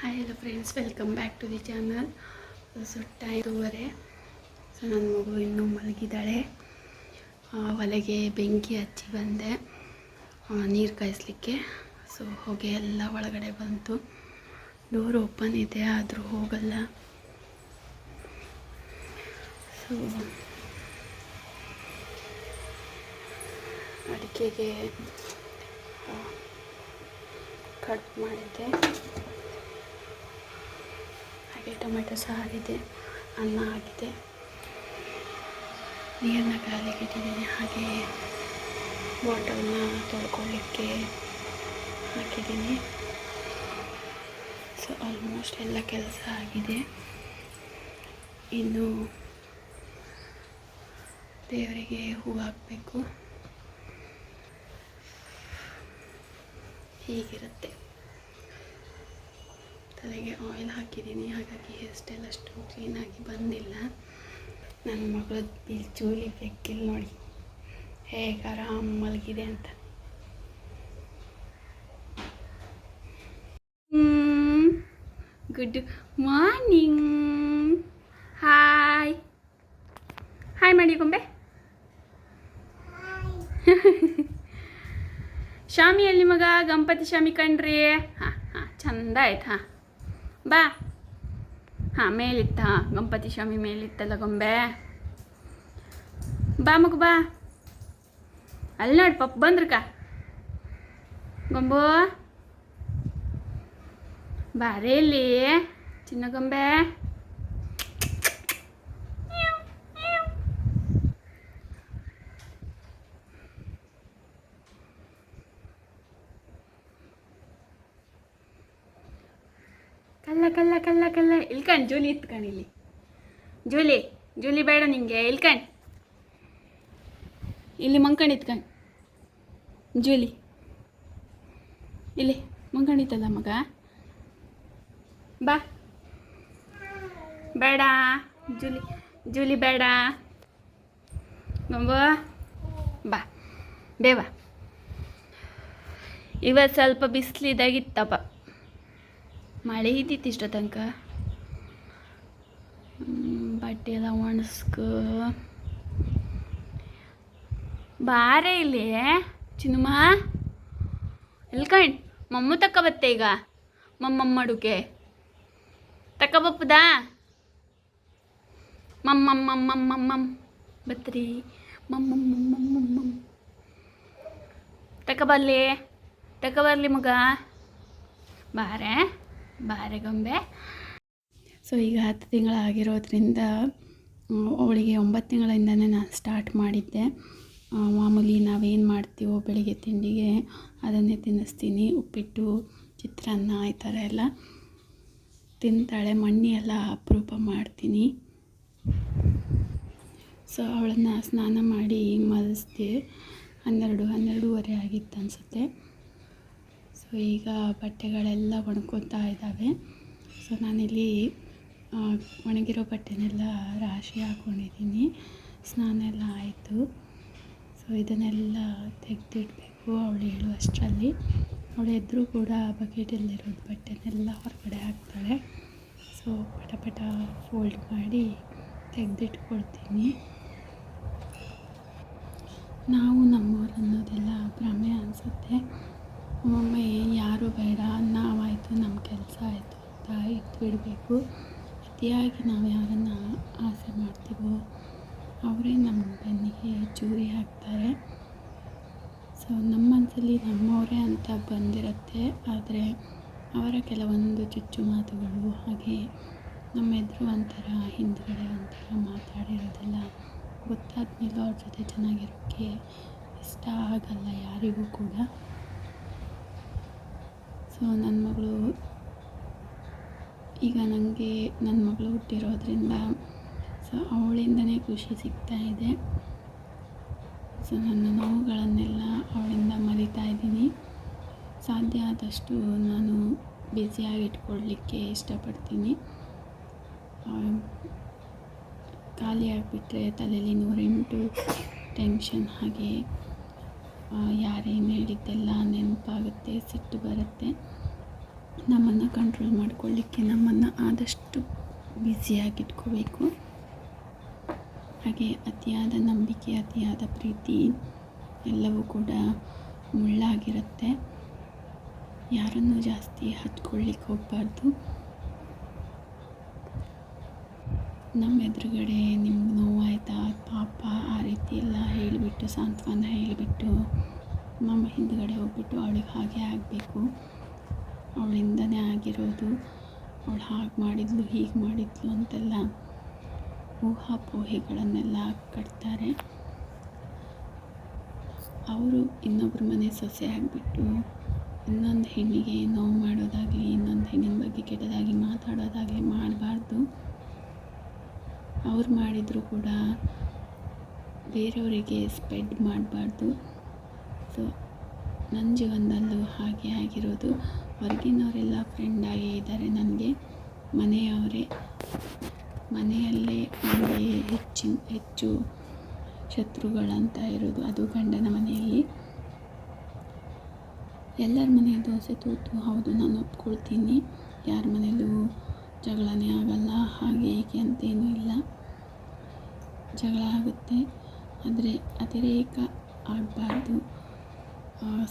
Hi hello friends welcome back to the channel so ಐದೂವರೆ so ನನ್ನ ಮಗು ಇನ್ನೂ ಮಲಗಿದ್ದಾಳೆ. ಒಲೆಗೆ ಬೆಂಕಿ ಹಚ್ಚಿ ಬಂದೆ. ನೀರು ಕಾಯಿಸ್ಲಿಕ್ಕೆ. ಸೊ ಹೊಗೆ ಎಲ್ಲ ಒಳಗಡೆ ಬಂತು. ಡೋರ್ ಓಪನ್ ಇದೆ, ಆದರೂ ಹೋಗಲ್ಲ. ಸೊ ಅಡಿಕೆಗೆ ಕಟ್ ಮಾಡಿದ್ದೆ. ಹಾಗೆ, ಟೊಮೆಟೊ ಸಾರಿದೆ ಅನ್ನ ಆಗಿದೆ ನೀರನ್ನ ಕಾಲಿಗೆ ಇಟ್ಟಿದ್ದೀನಿ, ಹಾಗೆ ಬಾಟಲ್ನ ತೊಳ್ಕೊಳ್ಳಿಕ್ಕೆ ಹಾಕಿದ್ದೀನಿ. ಸೊ ಆಲ್ಮೋಸ್ಟ್ ಎಲ್ಲ ಕೆಲಸ ಆಗಿದೆ. ಇನ್ನು ದೇವರಿಗೆ ಹೂ ಹಾಕಬೇಕು. ಹೀಗಿರುತ್ತೆ. ತಲೆಗೆ ಆಯಿಲ್ ಹಾಕಿದ್ದೀನಿ, ಹಾಗಾಗಿ ಹೇರ್ ಸ್ಟೈಲ್ ಅಷ್ಟು ಕ್ಲೀನಾಗಿ ಬಂದಿಲ್ಲ. ನನ್ನ ಮಗಳು ಬಿಲ್ಚೂಲಿ ಬೆಕ್ಕಿಲ್ ನೋಡಿ. ಹೇಗೆ ಆರಾಮ್ ಮಲಗಿದೆ ಅಂತ. ಗುಡ್ ಮಾರ್ನಿಂಗ್ ಹಾಯ್ ಹಾಯ್ ಮಾಡಿ ಗೊಂಬೆ. ಶಾಮಿ ಎಲ್ಲಿ ಮಗ, ಗಣಪತಿ ಶಾಮಿ ಕಣ್ರಿ. ಹಾಂ ಹಾಂ, ಚಂದ ಆಯ್ತು? ಹಾಂ ಬಾ. ಹಾಂ, ಮೇಲಿತ್ತ. ಹಾಂ, ಗಣಪತಿ ಸ್ವಾಮಿ ಮೇಲಿತ್ತಲ್ಲ ಗೊಂಬೆ. ಬಾ ಮಗು, ಬಾ. ಅಲ್ಲಿ ನೋಡಿ ಪಪ್ಪ ಬಂದ್ರಕ ಗೊಂಬು. ಬಾರೇ ಇಲ್ಲಿ, ಚಿನ್ನ ಗೊಂಬೆ. ಕಲ್ಲ ಕಲ್ಲ ಕಲ್ಲ ಕಲ್ಲ. ಇಲ್ಕಣ್, ಜೂಲಿ ಇತ್ಕಣ್ ಇಲ್ಲಿ. ಜೂಲಿ ಜೂಲಿ ಬೇಡ ನಿಂಗೆ. ಇಲ್ಕಣ್. ಇಲ್ಲಿ ಮಂಕಣ್ ಇತ್ಕಣ್ ಜೂಲಿ. ಇಲ್ಲಿ ಮಂಕಣಿತಲ್ಲ ಮಗ? ಬಾ. ಬೇಡ. ಜೂಲಿ ಜೂಲಿ ಬೇಡ. ಗೊಂಬ ಬಾ. ಬೇವಾ. ಇವತ್ತು ಸ್ವಲ್ಪ ಬಿಸಿಲಿದಾಗಿತ್ತಪ್ಪ. ಮಳೆ ಇದ್ದಿತ್ತು ಇಷ್ಟ ತನಕ. ಬಟ್ಟೆ ಎಲ್ಲ ಒಣಸ್ಕ. ಬಾರೆ ಇಲ್ಲಿ ಚಿನ್ನಮ್ಮ ಎಲ್ಕಂಡ್ ಮಮ್ಮು ತಕ್ಕ ಬತ್ತೆ ಈಗ? ಮಮ್ಮಮ್ಮ ಅಡುಗೆ. ತಕ್ಕ ಬಪ್ಪದಾ? ಮಮ್ಮಮ್ಮ ಮಮ್ಮಮ್ಮ, ಮಮ್. ಬತ್ರಿ. ಮಮ್ಮಮ್ಮ ತಕ್ಕ ತಕ ಬರ್ಲಿ. ತಕ ಬರ್ಲಿ ಮಗ. ಬಾರೆ. ಬಾರೆ ಗೊಂಬೆ. ಸೊ ಈಗ ಹತ್ತು ತಿಂಗಳಾಗಿರೋದ್ರಿಂದ ಅವಳಿಗೆ ಒಂಬತ್ತು ತಿಂಗಳಿಂದನೇ ನಾನು ಸ್ಟಾರ್ಟ್ ಮಾಡಿದ್ದೆ. ಮಾಮೂಲಿ ನಾವೇನು ಮಾಡ್ತೀವೋ ಬೆಳಿಗ್ಗೆ ತಿಂಡಿಗೆ ಅದನ್ನೇ ತಿನ್ನಿಸ್ತೀನಿ, ಉಪ್ಪಿಟ್ಟು, ಚಿತ್ರಾನ್ನ ಈ ಥರ ಎಲ್ಲ. ತಿಂತಾಳೆ ಮಣ್ಣಿ ಎಲ್ಲ ಅಪರೂಪ ಮಾಡ್ತೀನಿ. ಸೊ ಅವಳನ್ನು ಸ್ನಾನ ಮಾಡಿ ಮಲಸ್ತೀವಿ ಹನ್ನೆರಡು, ಹನ್ನೆರಡೂವರೆ ಆಗಿತ್ತು ಅನಿಸುತ್ತೆ. ಸೊ ಈಗ ಬಟ್ಟೆಗಳೆಲ್ಲ ಒಣಕೊತಾ ಇದ್ದಾವೆ. ಸೊ ನಾನಿಲ್ಲಿ ಒಣಗಿರೋ ಬಟ್ಟೆನೆಲ್ಲ ರಾಶಿ ಹಾಕ್ಕೊಂಡಿದ್ದೀನಿ ಸ್ನಾನ ಎಲ್ಲ ಆಯಿತು. ಸೊ ಇದನ್ನೆಲ್ಲ ತೆಗೆದಿಡಬೇಕು ಅವಳು ಹೇಳುವಷ್ಟರಲ್ಲಿ. ಅವಳು ಎದ್ರು ಕೂಡ ಬಕೆಟಲ್ಲಿರೋದು ಬಟ್ಟೆನೆಲ್ಲ ಹೊರಗಡೆ ಹಾಕ್ತಾಳೆ. ಸೊ ಪಟ ಪಟ ಫೋಲ್ಡ್ ಮಾಡಿ ತೆಗೆದಿಟ್ಕೊಳ್ತೀನಿ. ನಾವು ನಮ್ಮವ್ರು ಅನ್ನೋದೆಲ್ಲ ಭ್ರಮೆ ಅನಿಸುತ್ತೆ. ಒಮ್ಮೊಮ್ಮೆ ಯಾರು ಬೇಡ ನಾವಾಯಿತು ನಮ್ಮ ಕೆಲಸ ಆಯಿತು ಅಂತ ಇಟ್ಬಿಡಬೇಕು. ಅತಿಯಾಗಿ ನಾವು ಯಾರನ್ನು ಆಸೆ ಮಾಡ್ತೀವೋ ಅವರೇ ನಮ್ಮ ಬೆನ್ನಿಗೆ ಚೂರಿ ಹಾಕ್ತಾರೆ. ಸೊ ನಮ್ಮ ಮನಸ್ಸಲ್ಲಿ ನಮ್ಮವರೇ ಅಂತ ಬಂದಿರುತ್ತೆ. ಆದರೆ ಅವರ ಕೆಲವೊಂದು ಚುಚ್ಚು ಮಾತುಗಳು ಹಾಗೆ ನಮ್ಮ ಎದುರು ಒಂಥರ, ಹಿಂದುಗಡೆ ಒಂಥರ ಮಾತಾಡಿರೋದೆಲ್ಲ ಗೊತ್ತಾದ್ಮೇಲೆ ಅವ್ರ ಜೊತೆ ಚೆನ್ನಾಗಿರೋಕ್ಕೆ ಇಷ್ಟ ಆಗಲ್ಲ ಯಾರಿಗೂ ಕೂಡ. ಸೊ ನನ್ನ ಮಗಳು ಈಗ ನನಗೆ ನನ್ನ ಮಗಳು ಹುಟ್ಟಿರೋದ್ರಿಂದ ಸೊ ಅವಳಿಂದನೇ ಖುಷಿ ಸಿಗ್ತಾ ಇದೆ. ಸೊ ನನ್ನ ನೋವುಗಳನ್ನೆಲ್ಲ ಅವಳಿಂದ ಮರಿತಾ ಇದ್ದೀನಿ. ಸಾಧ್ಯ ಆದಷ್ಟು ನಾನು ಬ್ಯುಸಿಯಾಗಿ ಇಟ್ಕೊಳ್ಳಿಕ್ಕೆ ಇಷ್ಟಪಡ್ತೀನಿ. ಖಾಲಿ ಆಗಿಬಿಟ್ರೆ ತಲೆಯಲ್ಲಿ ನೂರೆಂಟು ಟೆನ್ಷನ್ ಹಾಗೆ ಯಾರೇನು ಹೇಳಿದ್ದೆಲ್ಲ ನೆನಪಾಗುತ್ತೆ, ಸಿಟ್ಟು ಬರುತ್ತೆ. ನಮ್ಮನ್ನು ಕಂಟ್ರೋಲ್ ಮಾಡ್ಕೊಳ್ಳಿಕ್ಕೆ ನಮ್ಮನ್ನು ಆದಷ್ಟು ಬ್ಯುಸಿಯಾಗಿಟ್ಕೋಬೇಕು ಹಾಗೆ ಅತಿಯಾದ ನಂಬಿಕೆ, ಅತಿಯಾದ ಪ್ರೀತಿ ಎಲ್ಲವೂ ಕೂಡ ಮುಳ್ಳಾಗಿರುತ್ತೆ. ಯಾರನ್ನು ಜಾಸ್ತಿ ಹತ್ಕೊಳ್ಳಿಕ್ಕೆ ಹೋಗಬಾರ್ದು. ನಮ್ಮ ಎದುರುಗಡೆ ನಿಮ್ಗೆ ನೋವಾಯ್ತಾ? ಪಾಪ ಆ ರೀತಿ ಎಲ್ಲ ಹೇಳಿಬಿಟ್ಟು, ಸಾಂತ್ವನ ಹೇಳಿಬಿಟ್ಟು, ನಮ್ಮ ಹಿಂದುಗಡೆ ಹೋಗ್ಬಿಟ್ಟು ಅವಳಿಗೆ ಹಾಗೆ ಆಗಬೇಕು. ಅವಳಿಂದನೇ ಆಗಿರೋದು. ಅವಳು ಹಾಗೆ ಮಾಡಿದ್ಲು, ಹೀಗೆ ಮಾಡಿದ್ಲು ಅಂತೆಲ್ಲ ಊಹಾಪೋಹೆಗಳನ್ನೆಲ್ಲ ಕಟ್ತಾರೆ. ಅವರು ಇನ್ನೊಬ್ಬರ ಮನೆ ಸೊಸೆ ಆಗಿಬಿಟ್ಟು ಇನ್ನೊಂದು ಹೆಣ್ಣಿಗೆ ನೋವು ಮಾಡೋದಾಗಲಿ, ಇನ್ನೊಂದು ಹೆಣ್ಣಿನ ಬಗ್ಗೆ ಕೆಟ್ಟದಾಗಿ ಮಾತಾಡೋದಾಗಲಿ ಮಾಡಬಾರ್ದು. ಅವ್ರು ಮಾಡಿದರೂ ಕೂಡ ಬೇರೆಯವರಿಗೆ ಸ್ಪ್ರೆಡ್ ಮಾಡಬಾರ್ದು. ಸೊ ನನ್ನ ಜೀವನದಲ್ಲೂ ಹಾಗೆ ಆಗಿರೋದು. ಹೊರಗಿನವರೆಲ್ಲ ಫ್ರೆಂಡಾಗೇ ಇದ್ದಾರೆ ನನಗೆ. ಮನೆಯವರೇ, ಮನೆಯಲ್ಲೇ ನನಗೆ ಹೆಚ್ಚಿನ ಹೆಚ್ಚು ಶತ್ರುಗಳಂತ ಇರೋದು ಅದು ಗಂಡನ ಮನೆಯಲ್ಲಿ. ಎಲ್ಲರ ಮನೆಯ ದೋಸೆ ತೂತು, ಹೌದು, ನಾನು ಒಪ್ಕೊಳ್ತೀನಿ. ಯಾರ ಮನೆಯಲ್ಲೂ ಜಗಳನೇ ಆಗಲ್ಲ, ಹಾಗೆ ಹೀಗೆ ಅಂತೇನೂ ಇಲ್ಲ. ಜಗಳ ಆಗುತ್ತೆ. ಆದರೆ ಅತಿರೇಕ ಆಗಬಾರ್ದು.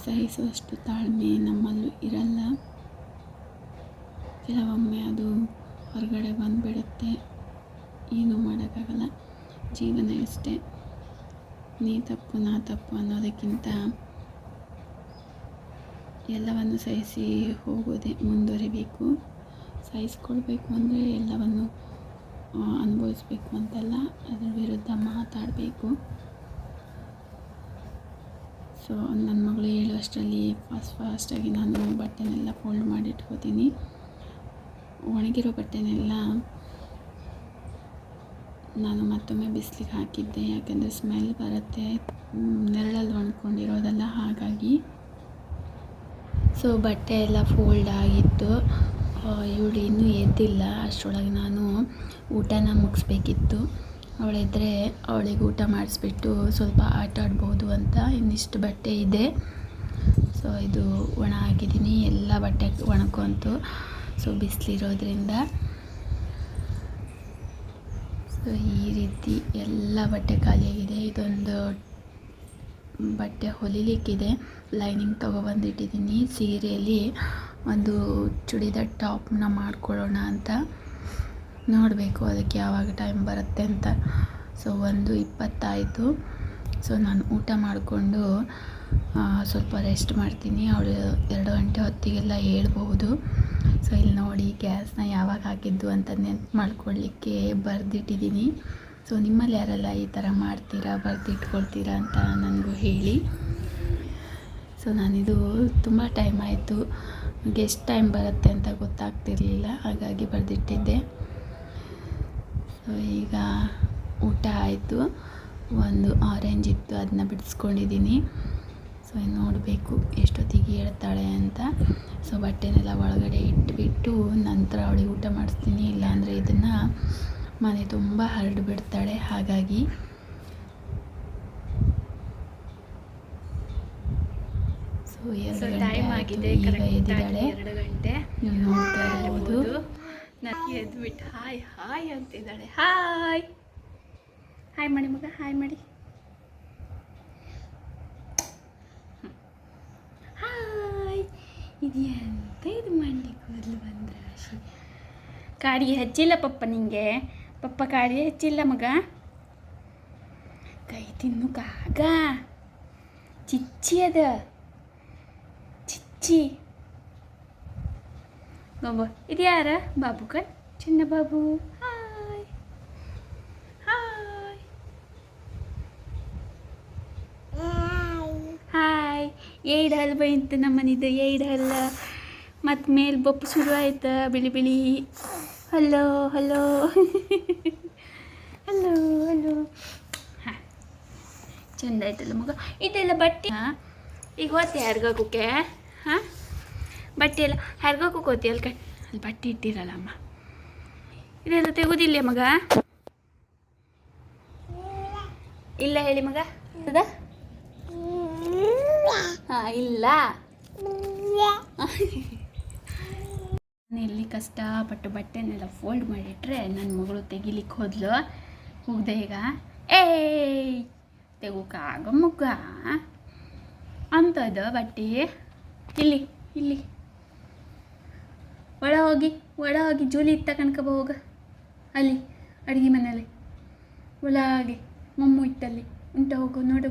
ಸಹಿಸುವಷ್ಟು ತಾಳ್ಮೆ ನಮ್ಮಲ್ಲೂ ಇರಲ್ಲ. ಕೆಲವೊಮ್ಮೆ ಅದು ಹೊರಗಡೆ ಬಂದುಬಿಡುತ್ತೆ. ಏನೂ ಮಾಡೋಕ್ಕಾಗಲ್ಲ. ಜೀವನ ಅಷ್ಟೇ ನೀ ತಪ್ಪು, ನಾ ತಪ್ಪು ಅನ್ನೋದಕ್ಕಿಂತ ಎಲ್ಲವನ್ನು ಸಹಿಸಿ ಹೋಗೋದೇ ಮುಂದುವರಿಬೇಕು. ಸಹಿಸ್ಕೊಳ್ಬೇಕು ಅಂದರೆ ಎಲ್ಲವನ್ನು ಅನುಭವಿಸ್ಬೇಕು ಅಂತಲ್ಲ. ಅದರ ವಿರುದ್ಧ ಮಾತಾಡಬೇಕು. ಸೊ ನನ್ನ ಮಗಳು ಹೇಳುವಷ್ಟರಲ್ಲಿ ಫಾಸ್ಟ್ ಫಾಸ್ಟಾಗಿ ನಾನು ಬಟ್ಟೆನೆಲ್ಲ ಫೋಲ್ಡ್ ಮಾಡಿಟ್ಕೋತೀನಿ. ಒಣಗಿರೋ ಬಟ್ಟೆನೆಲ್ಲ ನಾನು ಮತ್ತೊಮ್ಮೆ ಬಿಸಿಲಿಗೆ ಹಾಕಿದ್ದೆ. ಯಾಕೆಂದರೆ ಸ್ಮೆಲ್ ಬರುತ್ತೆ. ನೆರಳಲ್ಲಿ ಒಣ್ಕೊಂಡಿರೋದೆಲ್ಲ ಹಾಗಾಗಿ. ಸೊ ಬಟ್ಟೆ ಎಲ್ಲ ಫೋಲ್ಡ್ ಆಗಿತ್ತು. ಇವಳು ಇನ್ನೂ ಎದ್ದಿಲ್ಲ. ಅಷ್ಟರೊಳಗೆ ನಾನು ಊಟನ ಮುಗಿಸ್ಬೇಕಿತ್ತು. ಅವಳಿದ್ರೆ ಅವಳಿಗೆ ಊಟ ಮಾಡಿಸ್ಬಿಟ್ಟು ಸ್ವಲ್ಪ ಆಟ ಆಡ್ಬೋದು ಅಂತ ಇನ್ನಿಷ್ಟು ಬಟ್ಟೆ ಇದೆ. ಸೊ ಇದು ಒಣ ಹಾಕಿದ್ದೀನಿ. ಎಲ್ಲ ಬಟ್ಟೆ ಒಣಕೊಂತು ಸೊ ಬಿಸಿಲಿರೋದ್ರಿಂದ. ಸೊ ಈ ರೀತಿ ಎಲ್ಲ ಬಟ್ಟೆ ಖಾಲಿಯಾಗಿದೆ. ಇದೊಂದು ಬಟ್ಟೆ ಹೊಲಿಲಿಕ್ಕಿದೆ. ಲೈನಿಂಗ್ ತೊಗೊಬಂದಿಟ್ಟಿದ್ದೀನಿ. ಸೀರೆಯಲ್ಲಿ ಒಂದು ಚೂಡಿದಾರ್ ಟಾಪ್ನ ಮಾಡ್ಕೊಳ್ಳೋಣ ಅಂತ. ನೋಡಬೇಕು ಅದಕ್ಕೆ ಯಾವಾಗ ಟೈಮ್ ಬರುತ್ತೆ ಅಂತ. ಸೊ ಒಂದು ಇಪ್ಪತ್ತಾಯಿತು. ಸೊ ನಾನು ಊಟ ಮಾಡಿಕೊಂಡು ಸ್ವಲ್ಪ ರೆಸ್ಟ್ ಮಾಡ್ತೀನಿ. ಅವಳು ಎರಡು ಗಂಟೆ ಹೊತ್ತಿಗೆಲ್ಲ ಹೇಳ್ಬಹುದು ಸೊ ಇಲ್ಲಿ ನೋಡಿ ಗ್ಯಾಸ್ನ ಯಾವಾಗ ಹಾಕಿದ್ದು ಅಂತ ನೆನ್ಪು ಮಾಡ್ಕೊಳ್ಳಿಕ್ಕೆ ಬರೆದಿಟ್ಟಿದ್ದೀನಿ. ಸೊ ನಿಮ್ಮಲ್ಲಿ ಯಾರೆಲ್ಲ ಈ ಥರ ಮಾಡ್ತೀರಾ, ಬರೆದಿಟ್ಕೊಳ್ತೀರಾ ಅಂತ ನನಗೂ ಹೇಳಿ. ಸೊ ನಾನಿದು ತುಂಬ ಟೈಮ್ ಆಯಿತು. ಎಷ್ಟು ಟೈಮ್ ಬರುತ್ತೆ ಅಂತ ಗೊತ್ತಾಗ್ತಿರ್ಲಿಲ್ಲ, ಹಾಗಾಗಿ ಬರೆದಿಟ್ಟಿದ್ದೆ. ಸೊ ಈಗ ಊಟ ಆಯಿತು. ಒಂದು ಆರೆಂಜ್ ಇತ್ತು ಅದನ್ನ ಬಿಡಿಸ್ಕೊಂಡಿದ್ದೀನಿ ಸೊ ನೋಡಬೇಕು ಎಷ್ಟೊತ್ತಿಗೆ ಹೇಳ್ತಾಳೆ ಅಂತ. ಸೊ ಬಟ್ಟೆನೆಲ್ಲ ಒಳಗಡೆ ಇಟ್ಬಿಟ್ಟು ನಂತರ ಅವಳಿಗೆ ಊಟ ಮಾಡಿಸ್ತೀನಿ. ಇಲ್ಲಾಂದರೆ ಇದನ್ನು ಮನೆ ತುಂಬ ಹರಡು ಬಿಡ್ತಾಳೆ. ಹಾಗಾಗಿ ಸೊ ಎರಡು ಗಂಟೆ ಈಗ ಎದ್ದಿದ್ದಾಳೆ. ನೋಡ್ತಾ ಇರ್ಬೋದು. ನನಗೆ ಎದ್ಬಿಟ್ಟು, ಹಾಯ್ ಹಾಯ್ ಅಂತಿದ್ದಾಳೆ. ಹಾಯ್. ಹಾಯ್ ಮಾಡಿ ಮಗ, ಹಾಯ್ ಮಾಡಿ ಹಾಯ್. ಇದು ಎಂತ ಇದು ಮಾಡಿ ಕೂದಲು ಬಂದ್ರೆ ರಾಶಿ. ಕಾಡಿಗೆ ಹಚ್ಚಿಲ್ಲ ಪಪ್ಪ ನಿಂಗೆ? ಪಪ್ಪ ಕಾಡಿಗೆ ಹಚ್ಚಿಲ್ಲ ಮಗ? ಕೈ ತಿನ್ನು ಕಾಗ. ಚಿಚ್ಚಿ ಅದ. ಚಿಚ್ಚಿ. ಬಾಬು ಇದು ಯಾರ? ಬಾಬು ಕಣ್? ಚಿನ್ನ ಬಾಬು. ಹಾಯ್ ಹಾಯ್ ಹಾಯ್ ಏಡ್ ಹಲ್ ಬೈಂತ ನಮ್ಮನಿದು, ಏಡ್ ಹಲ್ಲ ಮತ್ತು ಮೇಲೆ ಬೊಪ್ಪು ಶುರು ಆಯ್ತು? ಬಿಳಿ ಬಿಳಿ. ಹಲೋ ಹಲೋ ಹಲೋ ಹಲೋ ಹಾಂ. ಚಂದ ಆಯ್ತಲ್ಲ ಮಗ. ಇದೆಲ್ಲ ಬಟ್ಟೆ? ಈಗ ಹೋತೆ ಯಾರಿಗಾಗುಕ್ಕೆ ಹಾಂ? ಬಟ್ಟೆ ಎಲ್ಲ ಹರ್ಗೋಕು ಕೋತಿ ಅಲ್ಲಿ ಕಟ್ ಅಲ್ಲಿ ಬಟ್ಟೆ ಇಟ್ಟಿರಲ್ಲ ಅಮ್ಮ. ಇದೆಲ್ಲ ತೆಗುದಿಲ್ಲ ಮಗ? ಇಲ್ಲ ಹೇಳಿ ಮಗ. ಇಲ್ಲ. ಎಲ್ಲಿ ಕಷ್ಟಪಟ್ಟು ಬಟ್ಟೆನೆಲ್ಲ ಫೋಲ್ಡ್ ಮಾಡಿಟ್ರೆ ನನ್ನ ಮಗಳು ತೆಗಿಲಿಕ್ಕೆ ಹೋದ್ಲು. ಹೋಗ್ದೆ ಈಗ. ಏಯ್ ತೆಗೋಕಾಗ ಮುಗ್ಗ. ಅಂತದ ಬಟ್ಟೆ. ಇಲ್ಲಿ ಇಲ್ಲಿ. ಹೋಗಿ, ಒಳ ಹೋಗಿ ಜೂಲಿ ಇತ್ತ ಕಣ್ಕಬ ಹೋಗ ಅಲ್ಲಿ, ಅಡುಗೆ ಮನೆಯಲ್ಲಿ. ಒಳಗೆ ಮಮ್ಮು ಇಟ್ಟಲ್ಲಿ. ಉಂಟ ಹೋಗು, ನೋಡು.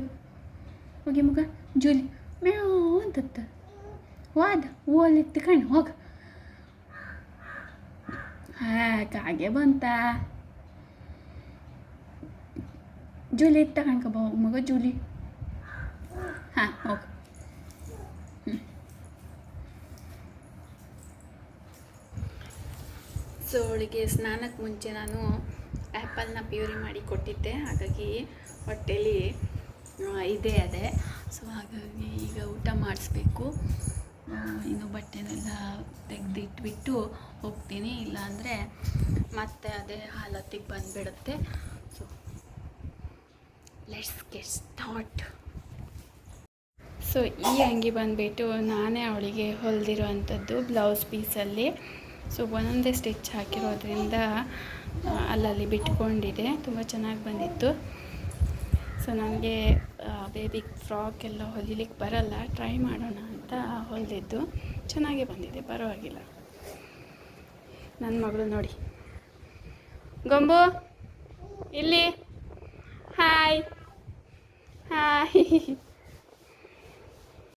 ಹೋಗಿ ಮಗ, ಜೂಲಿ. ಮ್ಯಾವ್ ಅಂತತ್ತ. ಹೋದ ಹೂವಲ್ಲಿ ಇತ್ತು ಹೋಗ. ಹಾ ಕಾಗೆ ಬಂತ. ಜೂಲಿ ಇತ್ತ ಕಣ್ಕಬ ಹೋಗ ಮಗ, ಜೂಲಿ. ಹಾಂ, ಹೋಗು. ಸೊ ಅವಳಿಗೆ ಸ್ನಾನಕ್ಕೆ ಮುಂಚೆ ನಾನು ಆ್ಯಪಲ್ನ ಪ್ಯೂರಿ ಮಾಡಿ ಕೊಟ್ಟಿದ್ದೆ. ಹಾಗಾಗಿ ಹೊಟ್ಟೆಲಿ ಇದೆ ಅದೇ. ಸೊ ಹಾಗಾಗಿ ಈಗ ಊಟ ಮಾಡಿಸ್ಬೇಕು. ಇನ್ನು ಬಟ್ಟೆನೆಲ್ಲ ತೆಗೆದಿಟ್ಬಿಟ್ಟು ಹೋಗ್ತೀನಿ. ಇಲ್ಲಾಂದರೆ ಮತ್ತೆ ಅದೇ ಹಾಲತ್ತಿಗೆ ಬಂದುಬಿಡುತ್ತೆ. So let's get start so ಈ ಅಂಗಿ ಬಂದುಬಿಟ್ಟು ನಾನೇ ಅವಳಿಗೆ ಹೊಲಿದಿರುವಂಥದ್ದು ಬ್ಲೌಸ್ ಪೀಸಲ್ಲಿ ಸೊ ಒಂದೊಂದೇ ಸ್ಟಿಚ್ ಹಾಕಿರೋದ್ರಿಂದ ಅಲ್ಲಲ್ಲಿ ಬಿಟ್ಕೊಂಡಿದೆ. ತುಂಬ ಚೆನ್ನಾಗಿ ಬಂದಿತ್ತು. ಸೊ ನನಗೆ ಬೇಬಿ ಫ್ರಾಕ್ ಎಲ್ಲ ಹೊಲಿಲಿಕ್ಕೆ ಬರಲ್ಲ. ಟ್ರೈ ಮಾಡೋಣ ಅಂತ ಹೊಲಿದಿದ್ದು. ಚೆನ್ನಾಗೇ ಬಂದಿದೆ, ಪರವಾಗಿಲ್ಲ. ನನ್ನ ಮಗಳು ನೋಡಿ. ಗೊಂಬು, ಇಲ್ಲಿ. Hi hi